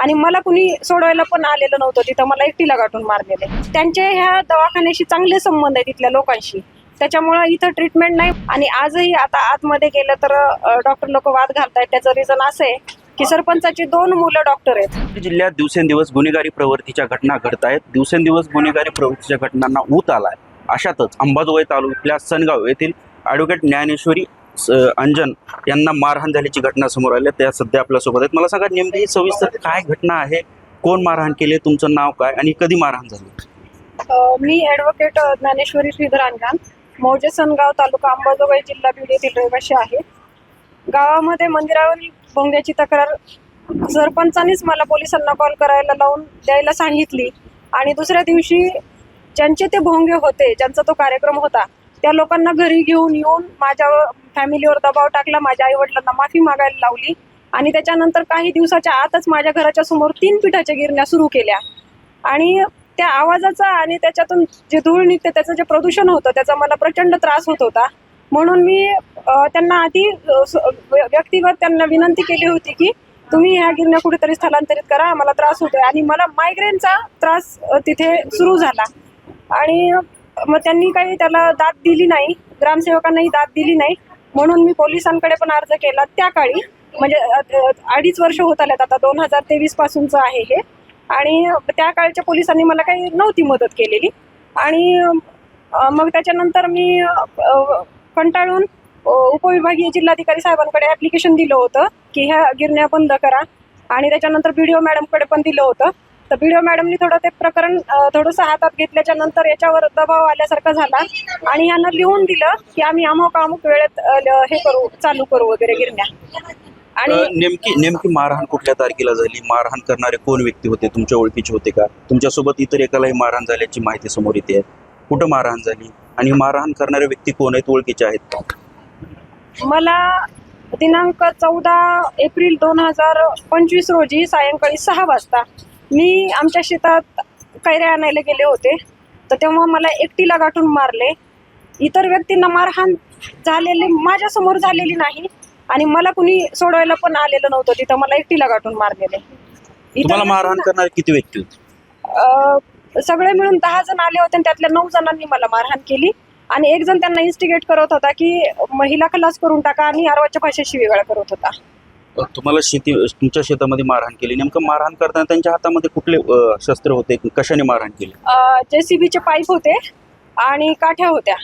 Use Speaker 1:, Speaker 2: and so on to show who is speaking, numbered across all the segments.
Speaker 1: आणि मला कुणी सोडवायला पण आलेलं नव्हतं तिथं मला एकटीला गाठून मारलेले. त्यांचे ह्या दवाखान्याशी चांगले संबंध आहे तिथल्या लोकांशी. त्याच्यामुळं इथं ट्रीटमेंट नाही. आणि आजही आता आतमध्ये गेलं तर डॉक्टर लोक वाद घालतायत. त्याचं रिझन असं आहे की सरपंचाची दोन मुलं डॉक्टर आहेत.
Speaker 2: जिल्ह्यात दिवसेंदिवस गुन्हेगारी प्रवृत्तीच्या घटना घडत आहेत दिवसेंदिवस गुन्हेगारी प्रवृत्तीच्या घटनांना ऊत आलाय. अशातच अंबाजोगाई तालुक्यातल्या सनगाव येथील ॲडव्होकेट ज्ञानेश्वरी अंजन यांना मारहाण झाल्याची घटना समोर आली. त्या सध्या आपल्यासोबत आहेत. मला सांगा नेमकी ही सविस्तर काय घटना आहे? कोण मारहाण केली? तुमचं नाव काय? आणि कधी मारहाण झाली?
Speaker 1: मी ॲडव्होकेट ज्ञानेश्वरी श्रीधर अंजान. मौजे सनगाव तालुका अंबाजोगाई जिल्हा बीड येथील रहिवासी आहे. गावामध्ये मंदिरावरील भोंग्याची तक्रार सरपंचानेच मला पोलिसांना कॉल करायला लावून द्यायला सांगितली. आणि दुसऱ्या दिवशी ज्यांचे ते भोंगे होते ज्यांचा तो कार्यक्रम होता त्या लोकांना घरी घेऊन येऊन माझ्या फॅमिलीवर दबाव टाकला माझ्या आईवडिलांना माफी मागायला लावली आणि त्याच्यानंतर काही दिवसाच्या आतच माझ्या घराच्या समोर तीन पिठाच्या गिरण्या सुरू केल्या. आणि त्या आवाजाचा आणि त्याच्यातून जे धूळ निघते त्याचं जे प्रदूषण होतं त्याचा मला प्रचंड त्रास होत होता. म्हणून मी त्यांना आधी व्य- व्यक्तिगत त्यांना विनंती केली होती की तुम्ही ह्या गिरण्या कुठेतरी स्थलांतरित करा मला त्रास होतोय. आणि मला मायग्रेनचा त्रास तिथे सुरू झाला. आणि मग त्यांनी काही त्याला दाद दिली नाही ग्रामसेवकांनाही दाद दिली नाही. म्हणून मी पोलिसांकडे पण अर्ज केला त्या काळी. म्हणजे अडीच वर्ष होत आल्यात आता दोन हजार तेवीस पासूनचं आहे हे. आणि त्या काळच्या पोलिसांनी मला काही नव्हती मदत केलेली. आणि मग त्याच्यानंतर मी कंटाळून उपविभागीय जिल्हाधिकारी साहेबांकडे ॲप्लिकेशन दिलं होतं की ह्या गिरण्या बंद करा. आणि त्याच्यानंतर बी डी ओ मॅडमकडे पण दिलं होतं. तर बी डी ओ मॅडमनी थोडं ते प्रकरण थोडंसं हातात घेतल्याच्या नंतर याच्यावर दबाव आल्यासारखा झाला. आणि ह्यांना लिहून दिलं की आम्ही अमुक अमुक वेळेत हे करू चालू करू वगैरे गिरण्या. आणि
Speaker 2: नेमकी नेमकी मारहाण कुठल्या तारखेला झाली? मारहाण करणारे कोण व्यक्ती होते? तुमच्या ओळखीचे होते का? तुमच्यासोबत इतर एकालाही मारहाण झाल्याची माहिती समोर येते. आहे कुठं मारहाण झाली? आणि मारहाण करणारे व्यक्ती कोण आहेत? ओळखीचे आहेत का?
Speaker 1: मला दिनांक चौदा एप्रिल दोन हजार पंचवीस रोजी सायंकाळी सहा वाजता मी आमच्या शेतात कैऱ्या आणायला गेले होते. तर तेव्हा मला एकटीला गाठून मारले. इतर व्यक्तींना मारहाण झालेली माझ्यासमोर झालेली नाही आणि मला कुणी सोडवायला पण आलेलं नव्हतं तिथं. मला एकटीला गाठून मारलेले.
Speaker 2: तुम्हाला मारहाण करणारे किती व्यक्ती होते?
Speaker 1: सगळे मिळून दहा जण आले होते आणि त्यातल्या नऊ जणांनी मला मारहाण केली. आणि एक जण त्यांना इन्स्टिगेट करत होता की महिला खलास करून टाका आणि आरवाच्या भाषेत शिवीगाळ करत होता.
Speaker 2: तुम्हाला शेती तुमच्या शेतामध्ये मारहाण केली. नेमकं मारहाण करताना त्यांच्या हातामध्ये कुठले अ, शस्त्र होते? कशाने मारहाण केली?
Speaker 1: जेसीबीचे पाईप होते आणि काठ्या होत्या.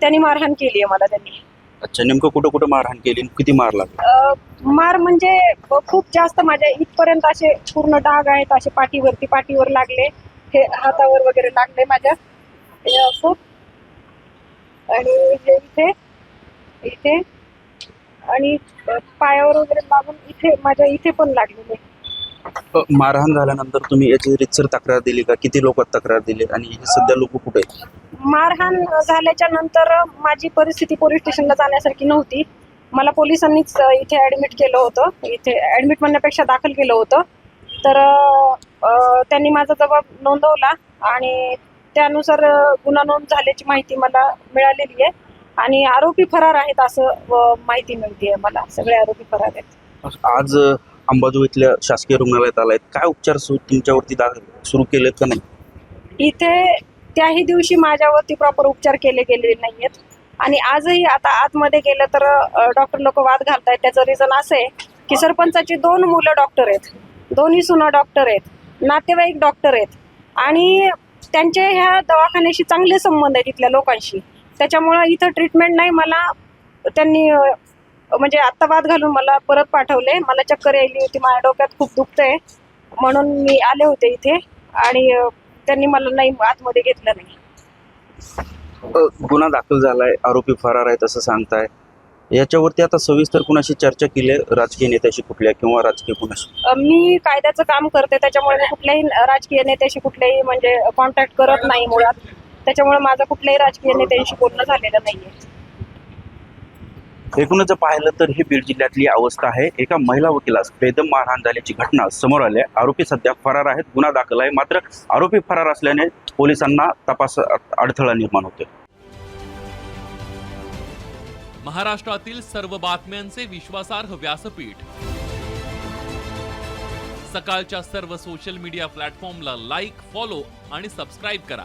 Speaker 1: त्यांनी मारहाण केली आहे मला त्यांनी.
Speaker 2: अच्छा नेमकं कुठं कुठं मारहाण केली किती मार लागला?
Speaker 1: अ, मार म्हणजे खूप जास्त माझ्या इथपर्यंत असे पूर्ण डाग आहेत असे पाठीवरती पाठीवर लागले. हे हातावर वगैरे लागले माझ्या. हे असं आणि हे इथे इथे. आणि पायावर वगैरे लागून इथे माझ्या इथे पण लागलेले.
Speaker 2: अ, मारहाण झाल्यानंतर तुम्ही याची रितसर तक्रार दिली का? किती लोक तक्रार दिली आणि हे सध्या लोक कुठे आहेत?
Speaker 1: मारहाण झाल्याच्यानंतर माझी परिस्थिती पोलीस स्टेशनला जाण्यासारखी नव्हती. मला पोलिसांनीच अ, इथे ॲडमिट केलं होतं. इथे ॲडमिट म्हणण्यापेक्षा दाखल केलं होतं. तर अ, त्यांनी माझा जबाब नोंदवला आणि त्यानुसार अ, गुन्हा नोंद झाल्याची माहिती मला मिळालेली आहे. आणि आरोपी फरार आहेत असं माहिती मिळते मला. सगळे आरोपी फरार आहेत.
Speaker 2: आज अ, अंबाजोगाई इथल्या शासकीय रुग्णालयात आलाय काय उपचार सु- तुमच्यावरती सुरू केलेत का नाही?
Speaker 1: इथे त्याही दिवशी माझ्यावरती प्रॉपर उपचार केले गेलेले नाही आहेत आणि आजही आता आतमध्ये गेलं तर डॉक्टर लोक वाद घालतायत. त्याचं रिझन असं आहे की सरपंचाची दोन मुलं डॉक्टर आहेत. दोन्ही सुना डॉक्टर आहेत. नातेवाईक डॉक्टर आहेत. आणि त्यांचे ह्या दवाखान्याशी चांगले संबंध आहेत तिथल्या लोकांशी. त्याच्यामुळं इथं ट्रीटमेंट नाही. मला त्यांनी म्हणजे आत्ता वाद घालून मला परत पाठवले. मला चक्कर यायली होती. माझ्या डोक्यात खूप दुखतंय. म्हणून मी आले होते इथे. आणि त्यांनी मला नाही आतमध्ये घेतलं नाही.
Speaker 2: गुन्हा दाखल झालाय. आरोपी फरार आहेत असं सांगताय. याच्यावरती आता सविस्तर कुणाशी चर्चा केली आहे? राजकीय नेत्याशी कुठल्या किंवा राजकीय कुणाशी?
Speaker 1: अ, मी कायद्याचं काम करते. त्याच्यामुळे मी कुठल्याही राजकीय नेत्याशी कुठल्याही म्हणजे कॉन्टॅक्ट करत नाही मुळात. त्याच्यामुळे माझं कुठल्याही राजकीय नेत्यांशी बोलणं झालेलं नाहीये.
Speaker 2: एकूणच जर पाहिलं तर ही बीड जिल्ह्यातली अवस्था आहे. एका महिला वकिलास बेदम मारहाण झाल्याची घटना समोर आली आहे. आरोपी सध्या फरार आहेत. गुन्हा दाखल आहे. मात्र आरोपी फरार असल्याने पोलिसांना तपास अडथळा निर्माण होतोय.
Speaker 3: महाराष्ट्रातील सर्व बातम्यांचे विश्वासार्ह व्यासपीठ. सकाळच्या सर्व सोशल मीडिया प्लॅटफॉर्मला लाईक फॉलो आणि सबस्क्राईब करा.